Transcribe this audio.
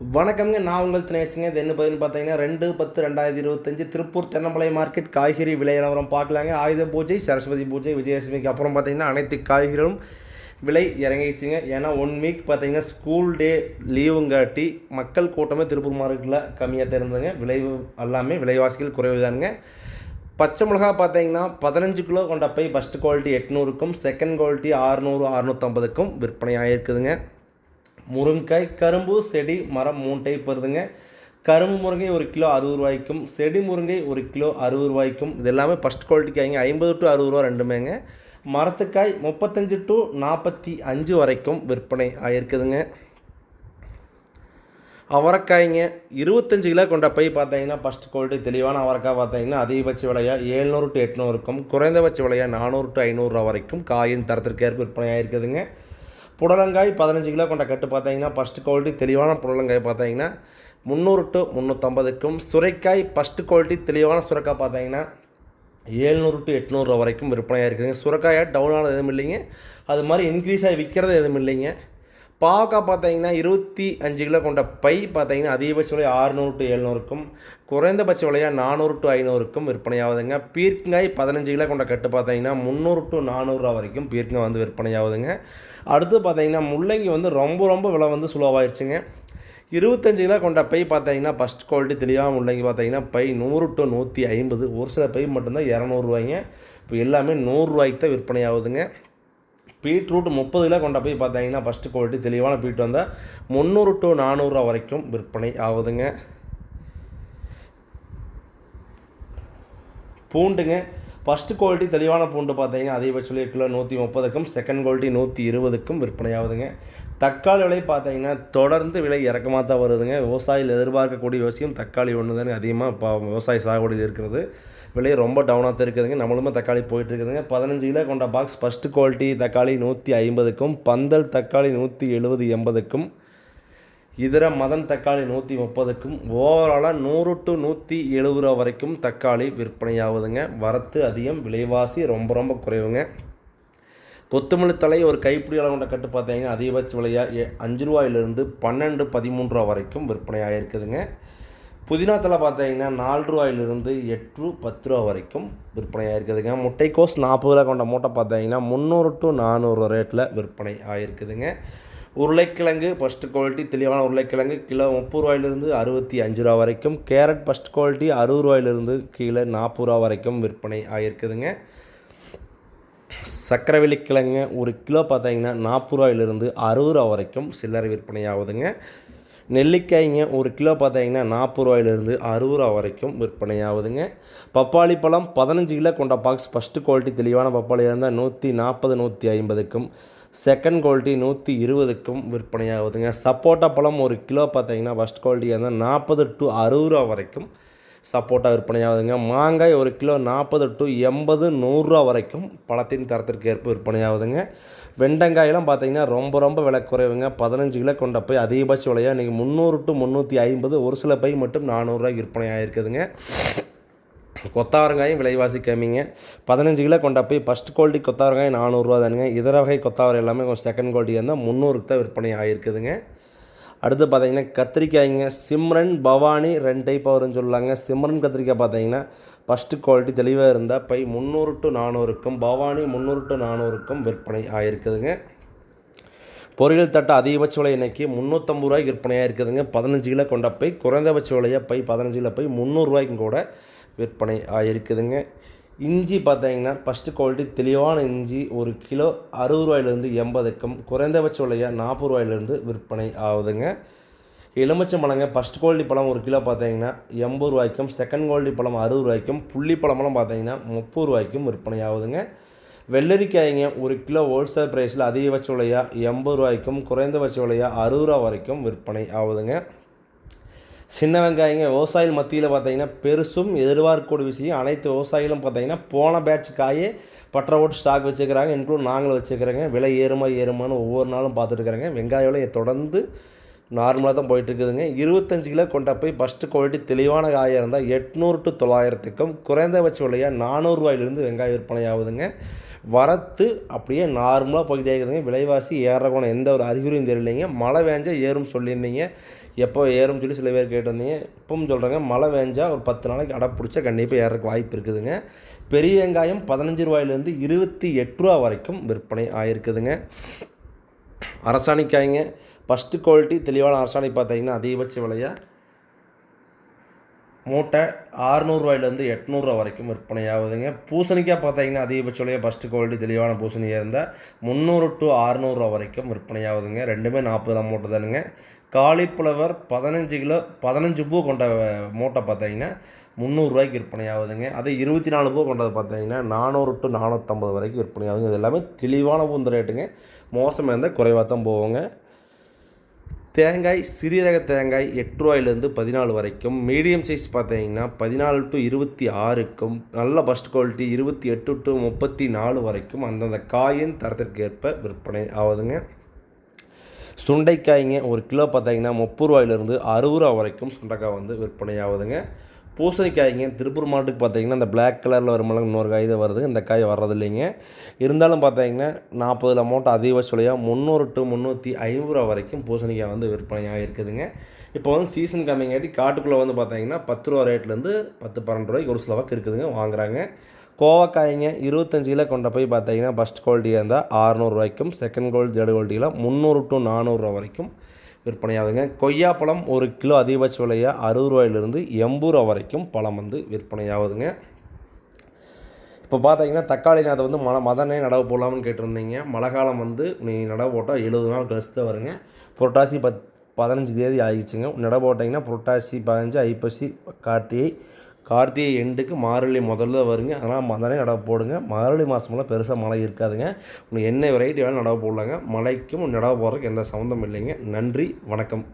வணக்கம்ங்க நான் உங்கள் தினேசுங்க இது என்ன பதின்னு பார்த்தீங்கன்னா ரெண்டு பத்து ரெண்டாயிரத்தி இருபத்தஞ்சு திருப்பூர் தென்னமலை மார்க்கெட் காய்கறி விலை நிலவரம் பார்க்கலாங்க. ஆயுத பூஜை சரஸ்வதி பூஜை விஜயதசமிக்கு அப்புறம் பார்த்தீங்கன்னா அனைத்து காய்கறிகளும் விலை இறங்கிடுச்சுங்க. ஏன்னா ஒன் வீக் பார்த்தீங்கன்னா ஸ்கூல் டே லீவுங்காட்டி மக்கள் கூட்டமே திருப்பூர் மார்க்கெட்டில் கம்மியாக தெரிஞ்சுங்க விலை எல்லாமே விலைவாசிகள் குறைவு தானுங்க. பச்சை மிளகா பார்த்தீங்கன்னா பதினஞ்சு கிலோ கொண்ட பை ஃபஸ்ட்டு குவாலிட்டி எட்நூறுக்கும் செகண்ட் குவாலிட்டி அறுநூறு அறுநூற்றம்பதுக்கும் விற்பனை ஆகிருக்குதுங்க முருங்கைக்காய் கரும்பு செடி மரம் மூணு டைப் வருதுங்க கரும்பு முருங்கை ஒரு கிலோ அறுபது ரூபாய்க்கும் செடி முருங்கை ஒரு கிலோ அறுபது ரூபாய்க்கும். இது எல்லாமே ஃபஸ்ட் குவாலிட்டி காய்ங்க. ஐம்பது டு அறுபது ரூபா ரெண்டுமேங்க. மரத்துக்காய் முப்பத்தஞ்சு டு நாற்பத்தி அஞ்சு வரைக்கும் விற்பனை ஆகிருக்குதுங்க அவரைக்காய்ங்க இருபத்தஞ்சு கிலோ கொண்ட பை பார்த்தீங்கன்னா ஃபஸ்ட் குவாலிட்டி தெளிவான அவரைக்காய் பார்த்தீங்கன்னா அதிகபட்ச விலையாக ஏழ்நூறு டு எட்நூறுக்கும் குறைந்தபட்ச விலையாக நானூறு டு ஐநூறுரூவா வரைக்கும் காயின் தரத்திற்கேற்ப விற்பனை ஆகிருக்குதுங்க புடலங்காய் பதினஞ்சு கிலோ கொண்ட கட்டு பார்த்தீங்கன்னா ஃபஸ்ட்டு குவாலிட்டி தெளிவான புடலங்காய் பார்த்தீங்கன்னா முந்நூறு டு முந்நூற்றம்பதுக்கும் சுரைக்காய் ஃபஸ்ட்டு குவாலிட்டி தெளிவான சுரைக்காய் பார்த்தீங்கன்னா ஏழ்நூறு டு எட்நூறுரூவா வரைக்கும் விற்பனையாக இருக்குதுங்க. சுரைக்காயாக டவுன் ஆனது எதுவும் இல்லைங்க. அது மாதிரி இன்க்ரீஸ் ஆகி விற்கிறது எதுவும் இல்லைங்க. பாவக்காய் பார்த்தீங்கன்னா இருபத்தி அஞ்சு கிலோ கொண்ட பை பார்த்தீங்கன்னா அதிகபட்ச விலை ஆறுநூறு டு எழுநூறுக்கும் குறைந்தபட்ச விலையாக நானூறு டு ஐநூறுக்கும் விற்பனையாகுதுங்க. பீர்க்கங்காய் பதினஞ்சு கிலோ கொண்ட கட்டு பார்த்தீங்கன்னா முந்நூறு டு நானூறுரூவா வரைக்கும் பீர்க்கங்காய் வந்து விற்பனையாகுதுங்க. அடுத்து பார்த்தீங்கன்னா முள்ளங்கி வந்து ரொம்ப ரொம்ப விலை வந்து சுலவாயிருச்சுங்க இருபத்தஞ்சு கிலோ கொண்ட பை பார்த்தீங்கன்னா ஃபஸ்ட் குவாலிட்டி தெளிவாக முள்ளங்கி பார்த்தீங்கன்னா பை நூறு டு நூற்றி ஐம்பது. ஒரு சில பை மட்டும்தான் இரநூறுவாய்ங்க இப்போ எல்லாமே நூறுரூவாய்க்கு தான் விற்பனை ஆகுதுங்க பீட்ரூட் முப்பது கிலோ கொண்ட போய் பார்த்தீங்கன்னா ஃபஸ்ட்டு குவாலிட்டி தெளிவான பீட் வந்தால் முந்நூறு டு நானூறுரூவா வரைக்கும் விற்பனை ஆகுதுங்க. பூண்டுங்க. ஃபஸ்ட்டு குவாலிட்டி தெளிவான பூண்டு பார்த்தீங்கன்னா அதிகபட்சம் கிலோ நூற்றி முப்பதுக்கும் செகண்ட் குவாலிட்டி நூற்றி இருபதுக்கும் விற்பனை ஆகுதுங்க. தக்காளி விலை பார்த்தீங்கன்னா தொடர்ந்து விலை இறக்கமாக தான் வருதுங்க. விவசாயிகள் எதிர்பார்க்கக்கூடிய விஷயம் தக்காளி ஒன்று தானே அதிகமாக இப்போ விவசாய சாகுபடியில் இருக்கிறது. விலை ரொம்ப டவுனாக தான் இருக்குதுங்க நம்மளுமே தக்காளி போயிட்டு இருக்குதுங்க பதினஞ்சு கிலோ கொண்ட பாக்ஸ் ஃபஸ்ட்டு குவாலிட்டி தக்காளி நூற்றி ஐம்பதுக்கும் பந்தல் தக்காளி நூற்றி எழுபது எண்பதுக்கும் இதர மதன் தக்காளி நூற்றி முப்பதுக்கும் ஓவராலாக நூறு டு நூற்றி எழுபது ரூபா வரைக்கும் தக்காளி விற்பனையாகுதுங்க. வரத்து அதிகம் விலைவாசி ரொம்ப ரொம்ப குறைவுங்க. கொத்தமல்லி தலை ஒரு கைப்பிடி அளவு கொண்ட கட்டு பார்த்தீங்கன்னா அதிகபட்ச விலையாக அஞ்சு ரூபாயிலிருந்து பன்னெண்டு பதிமூன்று ரூபா வரைக்கும் விற்பனை இருக்குதுங்க புதினா தலை பார்த்தீங்கன்னா நாலு ரூபாயிலிருந்து எட்டு ரூ பத்து ரூபா வரைக்கும் விற்பனை ஆகிருக்குதுங்க முட்டைக்கோஸ் நாற்பது ரூபா கொண்ட மூட்டை பார்த்தீங்கன்னா முந்நூறு டு நானூறு ரேட்டில் விற்பனை ஆகிருக்குதுங்க உருளைக்கிழங்கு ஃபஸ்ட்டு குவாலிட்டி தெளிவான உருளைக்கிழங்கு கிலோ முப்பது ரூபாயிலிருந்து அறுபத்தி அஞ்சு ரூபா வரைக்கும். கேரட் ஃபஸ்ட் குவாலிட்டி அறுபது ரூபாயிலிருந்து கீழே நாற்பது ரூபா வரைக்கும் விற்பனை ஆகிருக்குதுங்க சக்கரவள்ளி கிழங்கு ஒரு கிலோ பார்த்தீங்கன்னா நாற்பது ரூபாயிலிருந்து அறுபது ரூபா வரைக்கும் சில்லறை விற்பனை ஆகுதுங்க நெல்லிக்காய்ங்க ஒரு கிலோ பார்த்தீங்கன்னா நாற்பது ரூபாயிலிருந்து அறுபது ரூபா வரைக்கும் விற்பனையாகுதுங்க. பப்பாளி பழம் பதினஞ்சு கிலோ கொண்ட பாக்ஸ் ஃபஸ்ட்டு குவாலிட்டி தெளிவான பப்பாளியாக இருந்தால் நூற்றி நாற்பது நூற்றி ஐம்பதுக்கும் செகண்ட் குவாலிட்டி நூற்றி இருபதுக்கும் விற்பனையாகுதுங்க. சப்போட்டா பழம் ஒரு கிலோ பார்த்தீங்கன்னா ஃபஸ்ட் குவாலிட்டியாக இருந்தால் நாற்பது டு அறுபது ரூபா வரைக்கும் சப்போட்டா விற்பனை ஆகுதுங்க மாங்காய் ஒரு கிலோ நாற்பது டு எண்பது நூறுரூவா வரைக்கும் பழத்தின் தரத்திற்கு ஏற்ப விற்பனை ஆகுதுங்க வெண்டங்காயெல்லாம் பார்த்தீங்கன்னா ரொம்ப ரொம்ப விலை குறைவுங்க. பதினஞ்சு கிலோ கொண்ட போய் அதிகபட்ச விலையாக இன்றைக்கி முந்நூறு டு முந்நூற்றி ஐம்பது ஒரு சில பை மட்டும் நானூறுரூவா விற்பனை ஆகிருக்குதுங்க கொத்தாவரங்காயும் விலைவாசி கம்மிங்க. பதினஞ்சு கிலோ கொண்ட போய் ஃபஸ்ட் குவாலிட்டி கொத்தாவரங்காய் நானூறுரூவா தானுங்க. இதர வகை கொத்தாவரம் எல்லாமே கொஞ்சம் செகண்ட் குவாலிட்டி இருந்தால் முந்நூறுக்கு தான் விற்பனை ஆகிருக்குதுங்க அடுத்து பார்த்தீங்கன்னா கத்திரிக்காய்ங்க. சிம்ரன் பவானி ரெண்டு டைப் வரும்னு சொல்லலாங்க சிம்ரன் கத்திரிக்காய் பார்த்தீங்கன்னா ஃபஸ்ட்டு குவாலிட்டி தெளிவாக இருந்தால் பை முந்நூறு டு நானூறுக்கும் பவானி முந்நூறு டு நானூறுக்கும் விற்பனை ஆகிருக்குதுங்க பொரியல் தட்டை அதிகபட்ச விலை இன்றைக்கி முந்நூற்றம்பது ரூபாய்க்கு விற்பனையாக இருக்குதுங்க. பதினஞ்சு கிலோ கொண்ட பை குறைந்தபட்ச விலையாக பை பதினஞ்சு கிலோ பை முந்நூறுரூவாய்க்கும் கூட விற்பனை ஆகிருக்குதுங்க இஞ்சி பார்த்தீங்கன்னா ஃபஸ்ட்டு குவாலிட்டி தெளிவான இஞ்சி ஒரு கிலோ அறுபது ரூபாயிலேருந்து எண்பதுக்கும் குறைந்தபட்ச விலையாக நாற்பது ரூபாயிலேருந்து விற்பனை ஆகுதுங்க. எலுமிச்சம் பழங்க. ஃபஸ்ட் குவாலிட்டி பழம் ஒரு கிலோ பார்த்தீங்கன்னா எண்பது ரூபாய்க்கும் செகண்ட் குவாலிட்டி பழம் அறுபது ரூபாய்க்கும் புள்ளி பழமெல்லாம் பார்த்தீங்கன்னா முப்பது ரூபாய்க்கும் விற்பனை ஆகுதுங்க வெள்ளரிக்காய்ங்க ஒரு கிலோ ஹோல்சேல் ப்ரைஸில் அதிகபட்ச விலையாக எண்பது ரூபாய்க்கும் குறைந்தபட்ச விலையாக அறுபது ரூபா வரைக்கும் விற்பனை ஆகுதுங்க. சின்ன வெங்காயங்க விவசாயிகள் மத்தியில் பார்த்தீங்கன்னா பெருசும் எதிர்பார்க்கக்கூடிய விஷயம். அனைத்து விவசாயிகளும் பார்த்தீங்கன்னா போன பேட்ச் காயே பற்ற ஓட்டு ஸ்டாக் வச்சுக்கிறாங்க. இன்க்ளூட் நாங்களும் வச்சுக்கிறோங்க. விலை ஏறுமா ஏறுமான்னு ஒவ்வொரு நாளும் பார்த்துட்டு இருக்கிறேங்க. வெங்காய விலை தொடர்ந்து நார்மலாக தான் போயிட்டுருக்குதுங்க. இருபத்தஞ்சு கிலோ கொண்ட போய் ஃபஸ்ட்டு குவாலிட்டி தெளிவான காயாக இருந்தால் எட்நூறு டு தொள்ளாயிரத்துக்கும் குறைந்தபட்ச விலையாக நானூறுரூவாயிலிருந்து வெங்காயம் விற்பனை ஆகுதுங்க வரத்து அப்படியே நார்மலாக போய்கிட்டே இருக்குதுங்க. விலைவாசி ஏறக்கணும் எந்த ஒரு அறிகுறியும் தெரியலைங்க. மழை வேஞ்சால் ஏறும் சொல்லியிருந்தீங்க. எப்போ ஏறும் சொல்லி சில பேர் கேட்டிருந்தீங்க. இப்பவும் சொல்கிறேங்க மழை வேஞ்சால் ஒரு பத்து நாளைக்கு அடை பிடிச்சா கண்டிப்பாக ஏறக்கு வாய்ப்பு இருக்குதுங்க. பெரிய வெங்காயம் பதினஞ்சு ரூபாயிலேருந்து இருபத்தி எட்டு ரூபா வரைக்கும் விற்பனை ஆகிருக்குதுங்க அரசாணிக்காய்ங்க ஃபஸ்ட்டு குவாலிட்டி தெளிவான அரசாணி பார்த்தீங்கன்னா அதிகபட்ச விலையாக மூட்டை ஆறுநூறுவாயிலேருந்து எட்நூறுரூவா வரைக்கும் விற்பனை ஆகுதுங்க பூசணிக்காய் பார்த்தீங்கன்னா அதிகபட்ச விலையாக ஃபஸ்ட்டு குவாலிட்டி தெளிவான பூசணியாக இருந்தால் முந்நூறு டு அறுநூறுவா வரைக்கும் விற்பனை ஆகுதுங்க ரெண்டுமே நாற்பது தான் மூட்டை தானுங்க. காலிஃப்ளவர் பதினஞ்சு கிலோ பதினஞ்சு பூ கொண்ட மூட்டை பார்த்தீங்கன்னா முந்நூறுரூவாய்க்கு விற்பனை ஆகுதுங்க அதே இருபத்தி நாலு பூ கொண்டது பார்த்தீங்கன்னா நானூறு டு நானூற்றம்பது வரைக்கும் விற்பனை ஆகுதுங்க இது எல்லாமே தெளிவான பூந்த ரேட்டுங்க மோசமாக இருந்தால் குறைவாக தான் போவோங்க தேங்காய் சிறியரக தேங்காய் எட்டு ரூபாயிலேருந்து பதினாலு வரைக்கும். மீடியம் சைஸ் பார்த்தீங்கன்னா பதினாலு டு இருபத்தி ஆறுக்கும் நல்ல ஃபஸ்ட் குவாலிட்டி இருபத்தி எட்டு டு முப்பத்தி நாலு வரைக்கும் அந்தந்த காயின் தரத்திற்கு ஏற்ப விற்பனை ஆகுதுங்க. சுண்டைக்காய்ங்க ஒரு கிலோ பார்த்தீங்கன்னா முப்பது ரூபாயிலிருந்து அறுபது ரூபா வரைக்கும் சுண்டைக்காய் வந்து விற்பனை ஆகுதுங்க. பூசணிக்காய்ங்க. திருப்பூர் மாவட்டத்துக்கு பார்த்தீங்கன்னா இந்த பிளாக் கலரில் வரும்போது இன்னொரு காய் தான் வருது. இந்த காய் வர்றது இல்லைங்க இருந்தாலும் பார்த்தீங்கன்னா நாற்பதுல அமௌண்ட் அதிகபட்ச விலையாக முந்நூறு டு முந்நூற்றி ஐம்பது ரூபா வரைக்கும் பூசணிக்காய் வந்து விற்பனையாக இருக்குதுங்க. இப்போ வந்து சீசன் கம்மிங்காட்டி காட்டுக்குள்ளே வந்து பார்த்தீங்கன்னா பத்து ரூபா ரேட்லேருந்து பத்து பன்னெண்டு ரூபாய்க்கு ஒரு சிலவாக்கு இருக்குதுங்க வாங்குறாங்க. கோவக்காய்ங்க இருபத்தஞ்சு கிலோ கொண்ட போய் பார்த்தீங்கன்னா ஃபஸ்ட் குவாலிட்டியாக இருந்தால் அறநூறுவாய்க்கும் செகண்ட் குவாலிட்டி தேர்ட் குவாலிட்டியில் முந்நூறு டு நானூறுரூவா வரைக்கும் விற்பனையாகுதுங்க. கொய்யாப்பழம் ஒரு கிலோ அதிகபட்ச விலையாக அறுபது ரூபாயிலிருந்து எண்பது ரூபா வரைக்கும் பழம் வந்து விற்பனையாகுதுங்க. இப்போ பார்த்தீங்கன்னா தக்காளி அதை வந்து மழை மதனே நடவு போடலாம்னு கேட்டிருந்தீங்க. மழை காலம் வந்து நீ நடவு போட்டால் எழுபது நாள் கழிச்சு தான் வருங்க. புரட்டாசி பத் பதினஞ்சு தேதி ஆகிடுச்சுங்க நடவு போட்டிங்கன்னா புரட்டாசி பதினஞ்சு ஐப்பசி கார்த்திகை கார்த்திகை எண்டுக்கு மார்கழி முதல்ல வருங்க. அதனால் மந்தனே நடவு போடுங்க. மார்கழி மாதமெல்லாம் பெருசாக மழை இருக்காதுங்க. உங்களுக்கு என்ன வெரைட்டி வேணாலும் நடவு போடலாங்க. மழைக்கும் நடவு போடுறதுக்கு எந்த சம்மந்தம் இல்லைங்க. நன்றி. வணக்கம்.